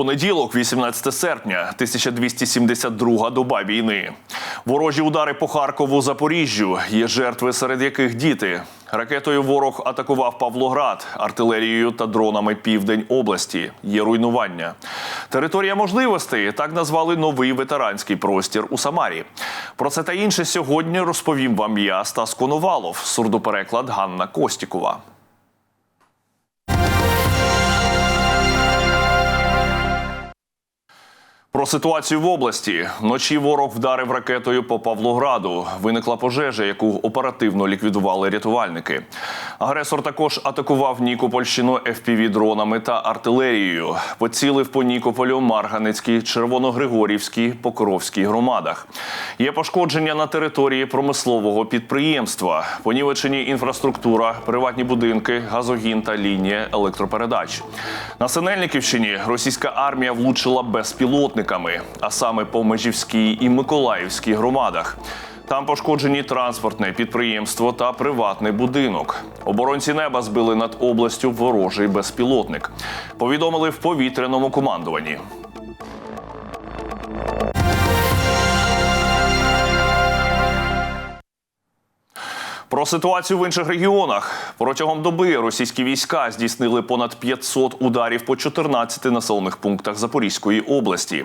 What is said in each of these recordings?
Понеділок, 18 серпня, 1272 доба війни. Ворожі удари по Харкову, Запоріжжю. Є жертви, серед яких діти. Ракетою ворог атакував Павлоград, артилерією та дронами південь області. Є руйнування. Територія можливостей так назвали новий ветеранський простір у Самарі. Про це та інше сьогодні розповім вам я, Стас Коновалов, сурдопереклад Ганна Костікова. Про ситуацію в області вночі ворог вдарив ракетою по Павлограду. Виникла пожежа, яку оперативно ліквідували рятувальники. Агресор також атакував Нікопольщину fpv дронами та артилерією. Поцілив по Нікополю, Марганецькій, Червоногригорівській, Покровській громадах. Є пошкодження на території промислового підприємства. Понівечені інфраструктура, приватні будинки, газогін та лінія електропередач. На Синельниківщині російська армія влучила безпілотниками, а саме по Межівській і Миколаївській громадах. Там пошкоджені транспортне підприємство та приватний будинок. Оборонці неба збили над областю ворожий безпілотник. Повідомили в повітряному командуванні. Про ситуацію в інших регіонах протягом доби російські війська здійснили понад 500 ударів по 14 населених пунктах Запорізької області.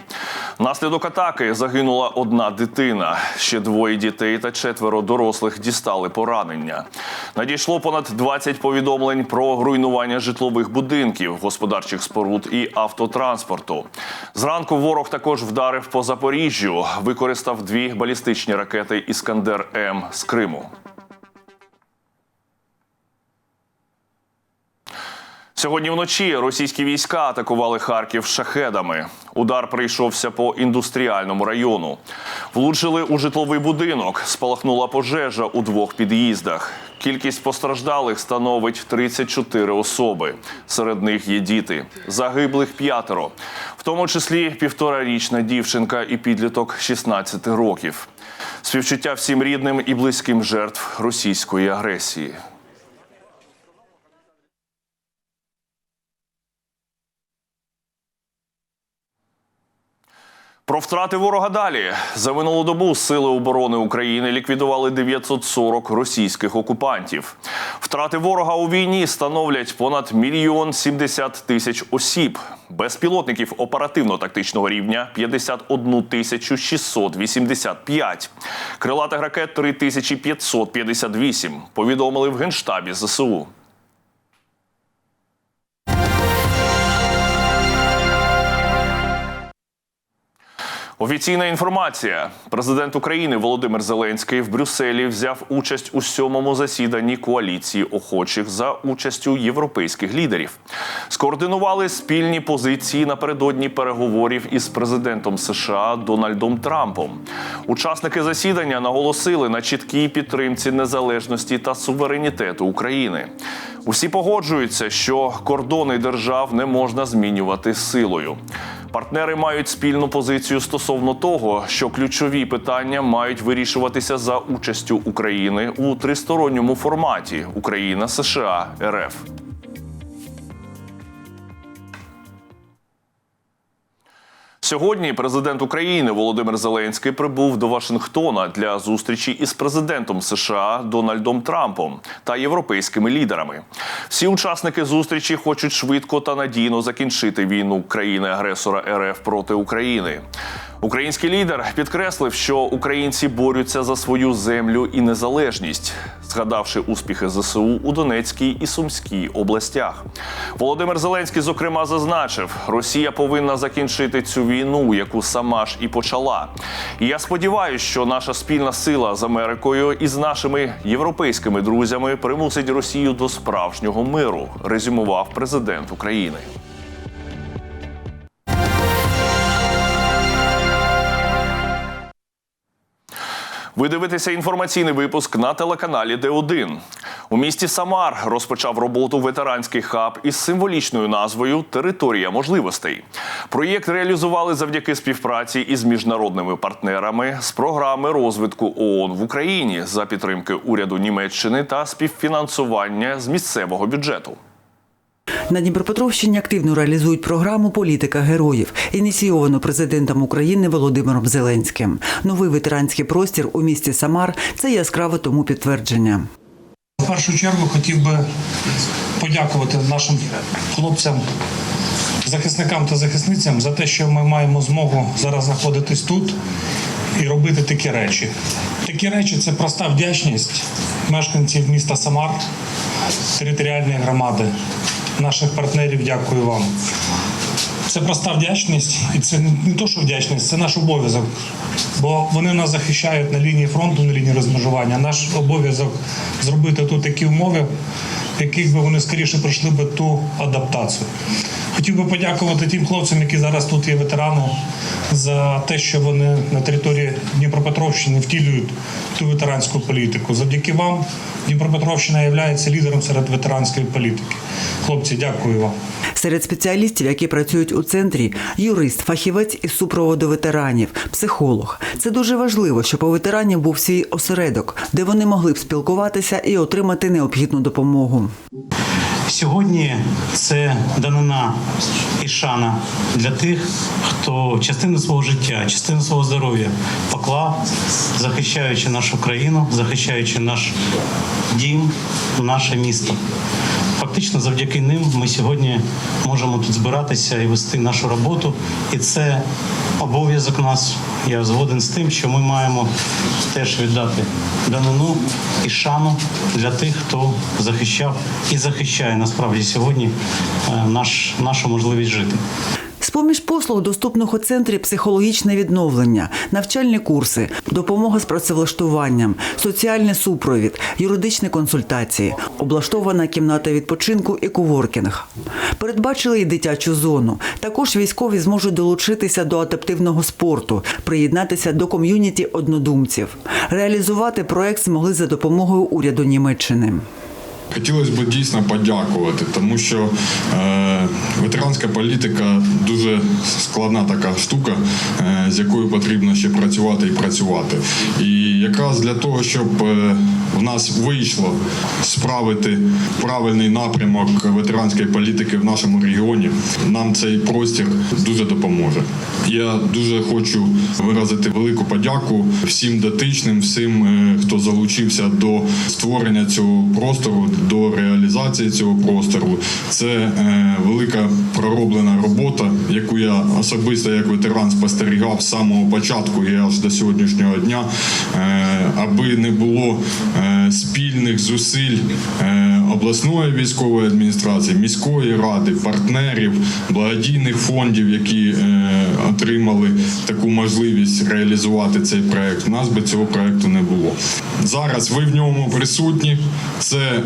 Внаслідок атаки загинула одна дитина. Ще двоє дітей та четверо дорослих дістали поранення. Надійшло понад 20 повідомлень про руйнування житлових будинків, господарчих споруд і автотранспорту. Зранку ворог також вдарив по Запоріжжю, використав дві балістичні ракети Іскандер М з Криму. Сьогодні вночі російські війська атакували Харків шахедами. Удар прийшовся по індустріальному району. Влучили у житловий будинок. Спалахнула пожежа у двох під'їздах. Кількість постраждалих становить 34 особи. Серед них є діти. Загиблих п'ятеро, в тому числі півторарічна дівчинка і підліток 16 років. Співчуття всім рідним і близьким жертв російської агресії. Про втрати ворога далі за минулу добу сили оборони України ліквідували 940 російських окупантів. Втрати ворога у війні становлять понад мільйон 70 тисяч осіб. Безпілотників оперативно-тактичного рівня 51 тисячу 685. Крилатих ракет 3558. Повідомили в генштабі ЗСУ. Офіційна інформація. Президент України Володимир Зеленський в Брюсселі взяв участь у сьомому засіданні коаліції охочих за участю європейських лідерів. Скоординували спільні позиції напередодні переговорів із президентом США Дональдом Трампом. Учасники засідання наголосили на чіткій підтримці незалежності та суверенітету України. Усі погоджуються, що кордони держав не можна змінювати силою. Партнери мають спільну позицію стосовно того, що ключові питання мають вирішуватися за участю України у тристоронньому форматі Україна, США, РФ. Сьогодні президент України Володимир Зеленський прибув до Вашингтона для зустрічі із президентом США Дональдом Трампом та європейськими лідерами. Всі учасники зустрічі хочуть швидко та надійно закінчити війну країни-агресора РФ проти України. Український лідер підкреслив, що українці борються за свою землю і незалежність, згадавши успіхи ЗСУ у Донецькій і Сумській областях. Володимир Зеленський, зокрема, зазначив, Росія повинна закінчити цю війну, яку сама ж і почала. І я сподіваюся, що наша спільна сила з Америкою і з нашими європейськими друзями примусить Росію до справжнього миру, резюмував президент України. Ви дивитеся інформаційний випуск на телеканалі Д1. У місті Самар розпочав роботу ветеранський хаб із символічною назвою Територія можливостей. Проєкт реалізували завдяки співпраці із міжнародними партнерами з програми розвитку ООН в Україні за підтримки уряду Німеччини та співфінансування з місцевого бюджету. На Дніпропетровщині активно реалізують програму Політика героїв, ініційовану президентом України Володимиром Зеленським. Новий ветеранський простір у місті Самар це яскраве тому підтвердження. В першу чергу хотів би подякувати нашим хлопцям, захисникам та захисницям за те, що ми маємо змогу зараз знаходитись тут і робити такі речі. Такі речі це проста вдячність мешканців міста Самар, територіальної громади, наших партнерів. Дякую вам. Це проста вдячність, і це не то, що вдячність, це наш обов'язок. Бо вони нас захищають на лінії фронту, на лінії розмежування. Наш обов'язок зробити тут такі умови, в яких би вони скоріше пройшли би ту адаптацію. Хотів би подякувати тим хлопцям, які зараз тут є ветерани, за те, що вони на території Дніпропетровщини втілюють ту ветеранську політику. Завдяки вам Дніпропетровщина є лідером серед ветеранської політики. Хлопці, дякую вам. Серед спеціалістів, які працюють у центрі, юрист, фахівець із супроводу ветеранів, психолог. Це дуже важливо, щоб у ветеранів був свій осередок, де вони могли б спілкуватися і отримати необхідну допомогу. Сьогодні це данина і шана для тих, хто частину свого життя, частину свого здоров'я поклав, захищаючи нашу країну, захищаючи наш дім, наше місто. Фактично, завдяки ним ми сьогодні можемо тут збиратися і вести нашу роботу. І це обов'язок нас. Я згоден з тим, що ми маємо теж віддати данину і шану для тих, хто захищав і захищає насправді сьогодні е, наш, нашу можливість жити. З-поміж послуг доступних у центрі психологічне відновлення, навчальні курси, допомога з працевлаштуванням, соціальний супровід, юридичні консультації, облаштована кімната відпочинку і коворкінг. Передбачили і дитячу зону. Також військові зможуть долучитися до адаптивного спорту, приєднатися до ком'юніті однодумців. Реалізувати проект змогли за допомогою уряду Німеччини. Хотілося б дійсно подякувати, тому що е, ветеранська політика дуже складна така штука, е, з якою потрібно ще працювати і працювати. І якраз для того, щоб е, в нас вийшло справити правильний напрямок ветеранської політики в нашому регіоні, нам цей простір дуже допоможе. Я дуже хочу виразити велику подяку всім дотичним, всім, е, хто залучився до створення цього простору, до реалізації цього простору. Це е, велика пророблена робота, яку я особисто як ветеран спостерігав з самого початку і аж до сьогоднішнього дня, е, аби не було спільних зусиль. Е, обласної військової адміністрації, міської ради, партнерів, благодійних фондів, які е, отримали таку можливість реалізувати цей проект. У нас би цього проекту не було. Зараз ви в ньому присутні. Це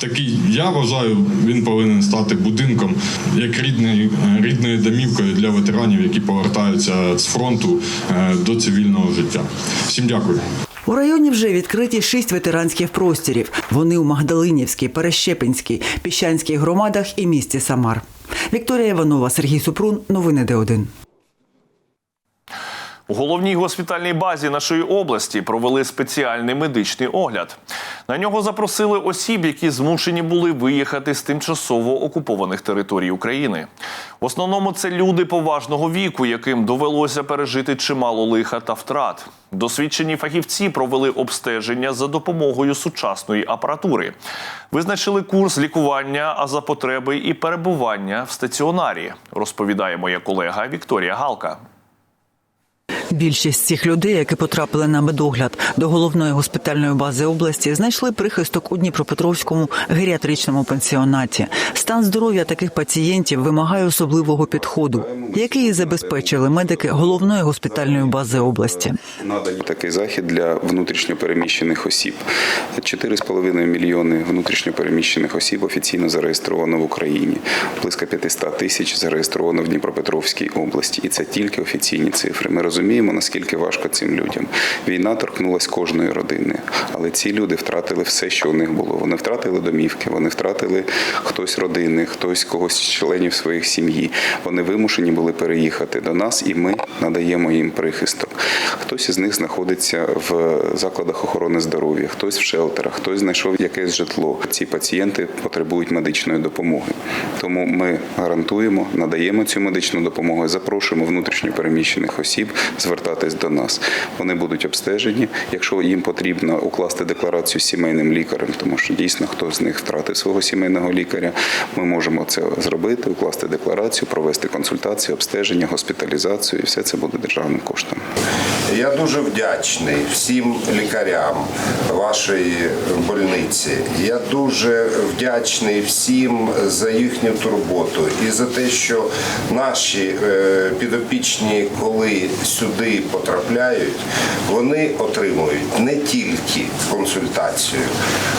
такий, я вважаю, він повинен стати будинком як рідний, рідною домівкою для ветеранів, які повертаються з фронту е, до цивільного життя. Всім дякую. У районі вже відкриті шість ветеранських простірів. Вони у Магдалинівській, Перещепинській, Піщанській громадах і місті Самар. Вікторія Іванова, Сергій Супрун. Новини Д1. У головній госпітальній базі нашої області провели спеціальний медичний огляд. На нього запросили осіб, які змушені були виїхати з тимчасово окупованих територій України. В основному це люди поважного віку, яким довелося пережити чимало лиха та втрат. Досвідчені фахівці провели обстеження за допомогою сучасної апаратури, визначили курс лікування, а за потреби і перебування в стаціонарі. Розповідає моя колега Вікторія Галка. Більшість цих людей, які потрапили на медогляд до головної госпітальної бази області, знайшли прихисток у Дніпропетровському геріатричному пансіонаті. Стан здоров'я таких пацієнтів вимагає особливого підходу, який забезпечили медики головної госпітальної бази області. Наданий такий захід для внутрішньопереміщених осіб. 4,5 мільйони внутрішньопереміщених осіб офіційно зареєстровано в Україні. Близько 500 тисяч зареєстровано в Дніпропетровській області. І це тільки офіційні цифри. Ми розуміємо, розуміємо, наскільки важко цим людям. Війна торкнулася кожної родини, але ці люди втратили все, що у них було. Вони втратили домівки, вони втратили хтось родини, хтось когось з членів своїх сім'ї. Вони вимушені були переїхати до нас, і ми надаємо їм прихисток. Хтось із них знаходиться в закладах охорони здоров'я, хтось в шелтерах, хтось знайшов якесь житло. Ці пацієнти потребують медичної допомоги. Тому ми гарантуємо, надаємо цю медичну допомогу, запрошуємо внутрішньо переміщених осіб звертатись до нас. Вони будуть обстежені. Якщо їм потрібно укласти декларацію сімейним лікарем, тому що дійсно хтось з них втратив свого сімейного лікаря, ми можемо це зробити, укласти декларацію, провести консультацію, обстеження, госпіталізацію, і все це буде державним коштом. Я дуже вдячний всім лікарям вашої больниці. Я дуже вдячний всім за їхню турботу і за те, що наші е, підопічні, коли сюди потрапляють, вони отримують не тільки консультацію,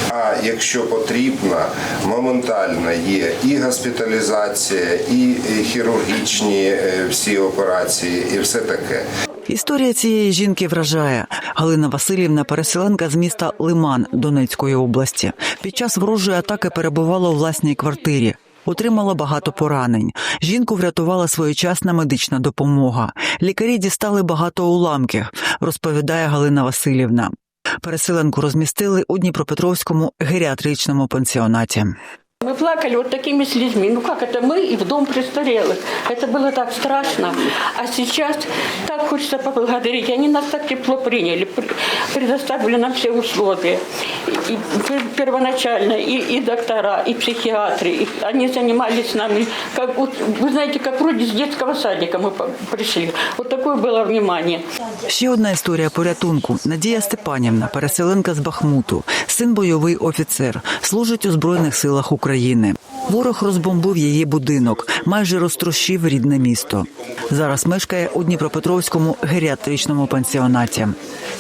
а якщо потрібно, моментально є і госпіталізація, і хірургічні е, всі операції, і все таке. Історія цієї жінки вражає. Галина Васильівна, переселенка з міста Лиман Донецької області. Під час ворожої атаки перебувала у власній квартирі. Отримала багато поранень. Жінку врятувала своєчасна медична допомога. Лікарі дістали багато уламків, розповідає Галина Васильівна. Переселенку розмістили у Дніпропетровському геріатричному пансіонаті. Мы плакали вот такими слезьми. Ну как это мы и в дом престарелых? Это было так страшно. А сейчас так хочется поблагодарить. Они нас так тепло приняли, пр- предоставили нам все условия. И пер- первоначально и, и доктора, и психиатры. И они занимались с нами, как, вот, вы знаете, как вроде с детского садика мы по- пришли. Вот такое было внимание. Ще одна історія порятунку. Надія Степанівна, переселенка з Бахмуту, син бойовий офіцер, служить у збройних силах України. Ворог розбомбив її будинок, майже розтрощив рідне місто. Зараз мешкає у Дніпропетровському геріатричному пансіонаті.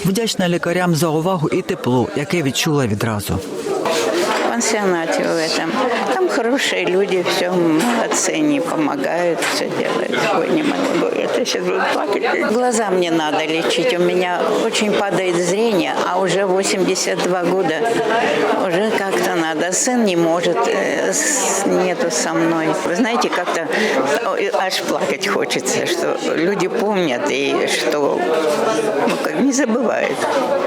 Вдячна лікарям за увагу і тепло, яке відчула відразу. В пансионате в этом. Там хорошие люди, все молодцы, они помогают, все делают. Ой, не могу, это сейчас буду плакать. Глаза мне надо лечить, у меня очень падает зрение, а уже 82 года, уже как-то надо. Сын не может, э, с- нету со мной. Вы знаете, как-то ой, аж плакать хочется, что люди помнят и что ну, как не забывают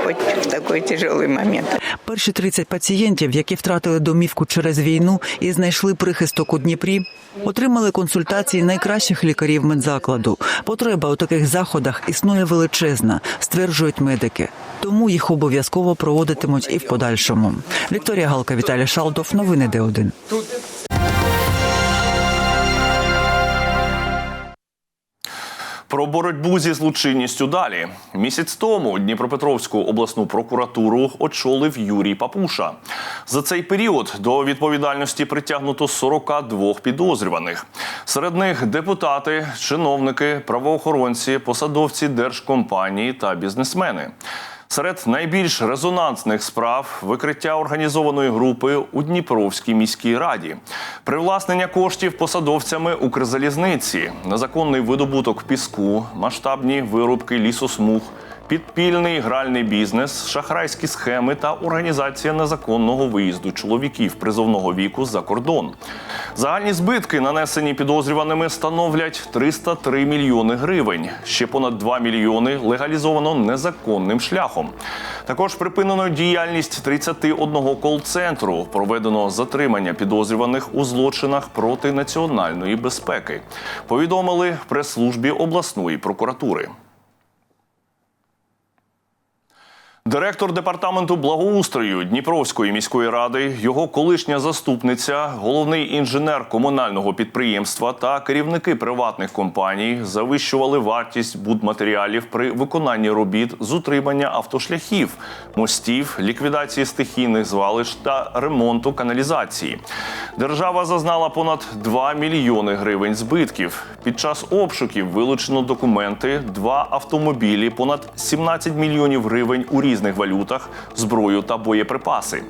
хоть в такой тяжелый момент. Перші 30 пацієнтів, які втратили домівку через війну і знайшли прихисток у Дніпрі, отримали консультації найкращих лікарів медзакладу. Потреба у таких заходах існує величезна, стверджують медики. Тому їх обов'язково проводитимуть і в подальшому. Вікторія Галка, Віталій Шалдов. Новини Д1. Про боротьбу зі злочинністю далі. Місяць тому Дніпропетровську обласну прокуратуру очолив Юрій Папуша. За цей період до відповідальності притягнуто 42 підозрюваних. Серед них депутати, чиновники, правоохоронці, посадовці держкомпанії та бізнесмени. Серед найбільш резонансних справ викриття організованої групи у Дніпровській міській раді, привласнення коштів посадовцями Укрзалізниці, незаконний видобуток піску, масштабні вирубки лісосмуг, підпільний гральний бізнес, шахрайські схеми та організація незаконного виїзду чоловіків призовного віку за кордон. Загальні збитки, нанесені підозрюваними, становлять 303 мільйони гривень. Ще понад 2 мільйони легалізовано незаконним шляхом. Також припинено діяльність 31 кол-центру. Проведено затримання підозрюваних у злочинах проти національної безпеки. Повідомили прес-службі обласної прокуратури. Директор департаменту благоустрою Дніпровської міської ради, його колишня заступниця, головний інженер комунального підприємства та керівники приватних компаній завищували вартість будматеріалів при виконанні робіт з утримання автошляхів, мостів, ліквідації стихійних звалищ та ремонту каналізації. Держава зазнала понад 2 мільйони гривень збитків. Під час обшуків вилучено документи, два автомобілі, понад 17 мільйонів гривень у різних валютах, зброю та боєприпаси.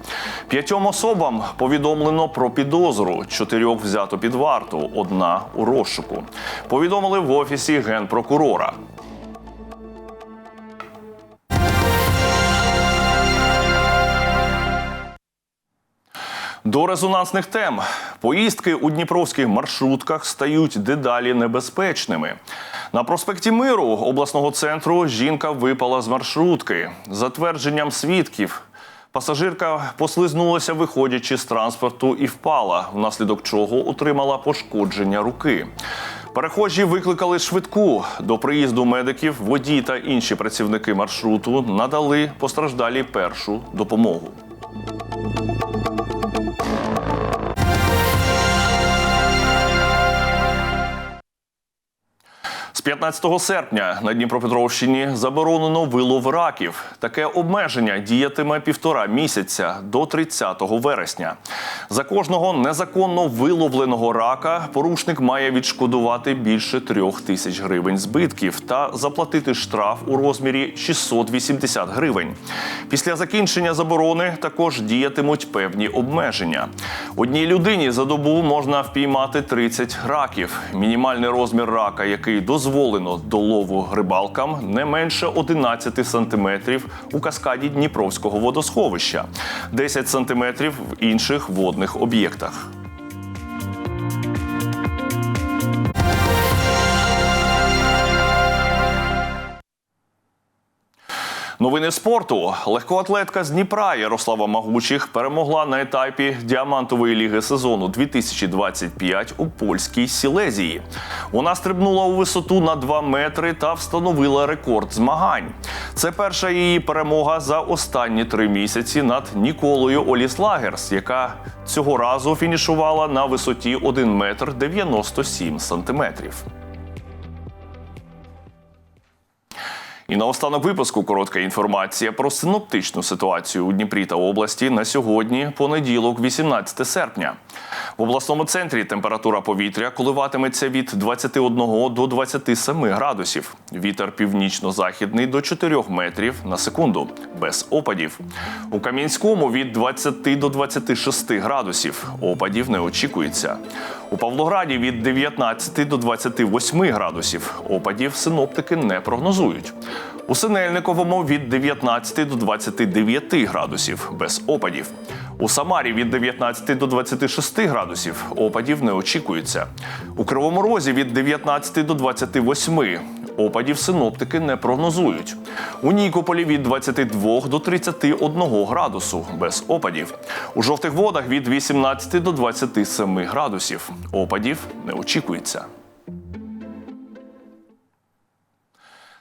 П'ятьом особам повідомлено про підозру. Чотирьох взято під варту, одна у розшуку. Повідомили в офісі генпрокурора. До резонансних тем поїздки у дніпровських маршрутках стають дедалі небезпечними. На проспекті Миру обласного центру жінка випала з маршрутки. За твердженням свідків, пасажирка послизнулася, виходячи з транспорту, і впала, внаслідок чого отримала пошкодження руки. Перехожі викликали швидку. До приїзду медиків водій та інші працівники маршруту надали постраждалій першу допомогу. 15 серпня на Дніпропетровщині заборонено вилов раків. Таке обмеження діятиме півтора місяця до 30 вересня. За кожного незаконно виловленого рака порушник має відшкодувати більше трьох тисяч гривень збитків та заплатити штраф у розмірі 680 гривень. Після закінчення заборони також діятимуть певні обмеження. Одній людині за добу можна впіймати 30 раків. Мінімальний розмір рака, який дозволено до лову рибалкам, не менше 11 сантиметрів у каскаді Дніпровського водосховища, 10 сантиметрів в інших водних об'єктах. Новини спорту. Легкоатлетка з Дніпра Ярослава Магучих перемогла на етапі діамантової ліги сезону 2025 у польській Сілезії. Вона стрибнула у висоту на 2 метри та встановила рекорд змагань. Це перша її перемога за останні три місяці над Ніколою Оліслагерс, яка цього разу фінішувала на висоті 1 метр 97 сантиметрів. І наостанок випуску коротка інформація про синоптичну ситуацію у Дніпрі та області на сьогодні, понеділок, 18 серпня. В обласному центрі температура повітря коливатиметься від 21 до 27 градусів. Вітер північно-західний до 4 метрів на секунду, без опадів. У Кам'янському від 20 до 26 градусів. Опадів не очікується. У Павлограді від 19 до 28 градусів. Опадів синоптики не прогнозують. У Синельниковому від 19 до 29 градусів без опадів. У Самарі від 19 до 26 градусів опадів не очікується. У Кривому Розі від 19 до 28. Опадів синоптики не прогнозують. У Нікополі від 22 до 31 градусу без опадів. У жовтих водах від 18 до 27 градусів. Опадів не очікується.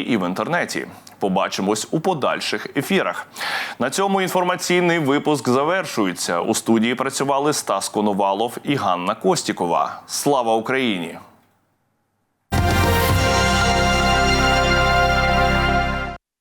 і в інтернеті. Побачимось у подальших ефірах. На цьому інформаційний випуск завершується. У студії працювали Стас Коновалов і Ганна Костікова. Слава Україні!